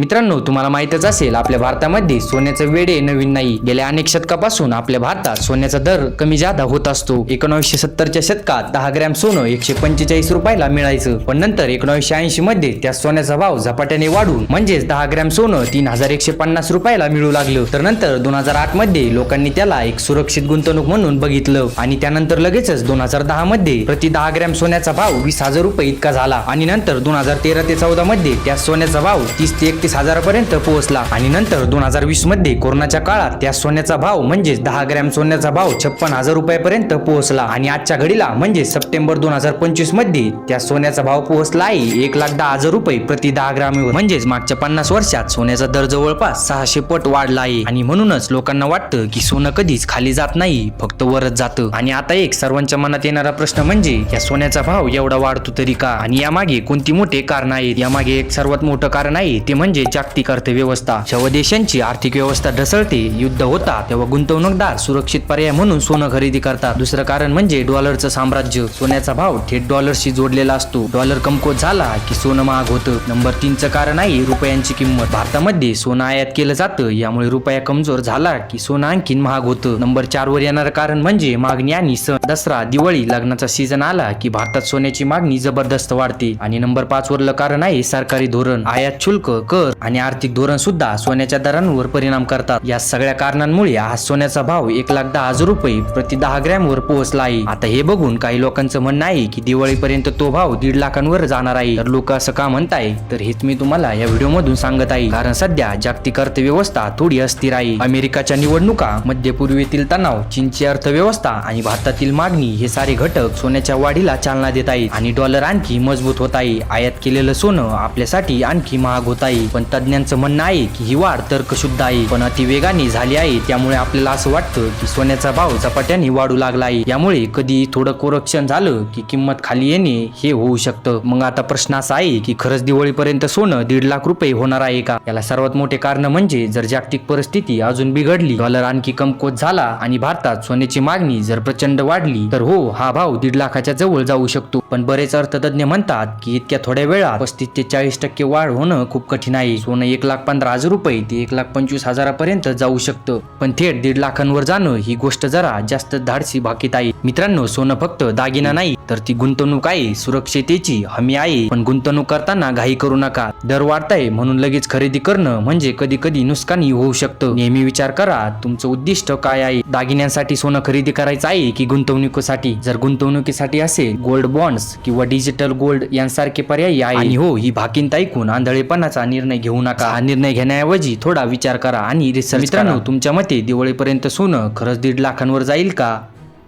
मित्रांनो तुम्हाला माहितच असेल आपल्या भारतामध्ये सोन्याचे वेडे नवीन नाही. गेल्या अनेक शतकापासून आपल्या भारतात सोन्याचा दर कमी जादा होत असतो. एकोणीसशे सत्तरच्या शतकात दहा ग्रॅम सोनं एकशे पंचेचाळीस रुपयाला मिळायचं. पण नंतर एकोणीसशे ऐंशी मध्ये त्या सोन्याचा भाव झपाट्याने वाढून म्हणजेच दहा ग्रॅम सोनं तीन हजार एकशे पन्नास रुपयाला मिळू लागलं. तर नंतर दोन हजार आठमध्ये लोकांनी त्याला एक सुरक्षित गुंतवणूक म्हणून बघितलं. आणि त्यानंतर लगेचच दोन हजार दहा मध्ये प्रति दहा ग्रॅम सोन्याचा भाव वीस हजार रुपये इतका झाला. आणि नंतर दोन हजार तेरा ते चौदा मध्ये त्या सोन्याचा भाव तीस ते एकतीस हजारापर्यंत पोहोचला. आणि नंतर दोन हजार वीसमध्ये कोरोनाच्या काळात त्या सोन्याचा भाव म्हणजेच दहा ग्रॅम सोन्याचा भाव छप्पन हजार रुपयापर्यंत पोहोचला. आणि आजच्या घडीला म्हणजे सप्टेंबर दोन हजार पंचवीसमध्ये त्या सोन्याचा भाव पोहोचला आहे एक लाख दहा हजार रुपये प्रति दहा ग्रामीवर. म्हणजेच मागच्या पन्नास वर्षात सोन्याचा दर जवळपास सहाशे पट वाढला आहे आणि म्हणूनच लोकांना वाटतं की सोनं कधीच खाली जात नाही फक्त वरच जातं. आणि आता एक सर्वांच्या मनात येणारा प्रश्न म्हणजे या सोन्याचा भाव एवढा वाढतो तरी का? आणि यामागे कोणती मोठे कारण आहेत? यामागे एक सर्वात मोठं कारण आहे ते म्हणजे म्हणजे जागतिक अर्थव्यवस्था जेव्हा देशांची आर्थिक व्यवस्था ढसळते युद्ध होता तेव्हा गुंतवणूकदार सुरक्षित पर्याय म्हणून सोनं खरेदी करतात. दुसरं कारण म्हणजे डॉलरचं साम्राज्य. सोन्याचा भाव थेट डॉलरशी जोडलेला असतो. डॉलर कमकोत झाला की सोनं महाग होतं. नंबर तीनचं कारण आहे रुपयांची किंमत. भारतामध्ये सोनं आयात केलं जातं यामुळे रुपया कमजोर झाला की सोनं आणखीन महाग होतं. नंबर चार वर येणारं कारण म्हणजे मागणी आणि सण. दसरा दिवाळी लग्नाचा सीझन आला की भारतात सोन्याची मागणी जबरदस्त वाढते. आणि नंबर पाच वरलं कारण आहे सरकारी धोरण. आयात शुल्क कर आणि आर्थिक धोरण सुद्धा सोन्याच्या दरांवर परिणाम करतात. या सगळ्या कारणांमुळे आज सोन्याचा भाव एक लाख दहा हजार रुपये प्रति दहा ग्रॅम वर पोहोचला आहे. आता हे बघून काही लोकांचं म्हणणं आहे की दिवाळीपर्यंत तो भाव दीड लाखांवर जाणार आहे. तर लोक असं का म्हणताय? तर हेच मी तुम्हाला या व्हिडिओ मधून सांगत आहे. कारण सध्या जागतिक अर्थव्यवस्था थोडी अस्थिर आहे. अमेरिकाच्या निवडणुका मध्य पूर्वेतील तणाव चीनची अर्थव्यवस्था आणि भारतातील मागणी हे सारे घटक सोन्याच्या वाढीला चालना देत आहेत आणि डॉलर आणखी मजबूत होत आहे. आयात केलेलं सोनं आपल्यासाठी आणखी महाग होत आहे. पण तज्ज्ञांचं म्हणणं आहे की ही वाढ तर्कशुद्ध आहे. पण अति वेगाने झाली आहे. त्यामुळे आपल्याला असं वाटतं की सोन्याचा भाव झपाट्याने वाढू लागला आहे. यामुळे कधी थोडं कोरक्षण झालं की किंमत खाली येणे हे होऊ शकतं. मग आता प्रश्न असा आहे की खरंच दिवाळीपर्यंत सोनं दीड लाख रुपये होणार आहे का? याला सर्वात मोठे कारण म्हणजे जर जागतिक परिस्थिती अजून बिघडली डॉलर आणखी कमकोत झाला आणि भारतात सोन्याची मागणी जर प्रचंड वाढली तर हो हा भाव दीड लाखाच्या जवळ जाऊ शकतो. पण बरेच अर्थतज्ञ म्हणतात की इतक्या थोड्या वेळात पस्तीस ते चाळीस टक्के वाढ होणं खूप कठीण आहे नाही. सोनं एक लाख पंधरा हजार रुपये ते एक लाख पंचवीस हजारापर्यंत जाऊ शकतं. पण थेट दीड लाखांवर जाणं ही गोष्ट जरा जास्त धाडसी भाकीत आहे. मित्रांनो सोनं फक्त दागिना नाही तर ती गुंतवणूक आहे सुरक्षितेची हमी आहे. पण गुंतवणूक करताना घाई करू नका. दर वाढताय म्हणून लगेच खरेदी करणं म्हणजे कधी कधी नुकसानही होऊ शकतं. नेहमी विचार करा तुमचं उद्दिष्ट काय आहे? दागिन्यांसाठी सोनं खरेदी करायचं आहे की गुंतवणुकीसाठी? जर गुंतवणुकीसाठी असेल गोल्ड बॉन्ड्स किंवा डिजिटल गोल्ड यांसारखे पर्याय आहे. आणि हो ही भाकिंत ऐकून आंधळेपणाचा निर्णय घेऊ नका. हा निर्णय घेण्याऐवजी थोडा विचार करा आणि रिसर्च मित्रांनो तुमच्या मते दिवाळीपर्यंत सोनं खरंच दीड लाखांवर जाईल का?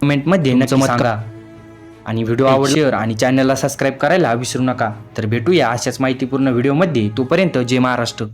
कमेंटमध्ये नक्की सांगा. आणि व्हिडिओ आवड शेअर आणि चॅनलला सबस्क्राईब करायला विसरू नका. तर भेटूया अशाच माहितीपूर्ण व्हिडिओमध्ये. तोपर्यंत जय महाराष्ट्र.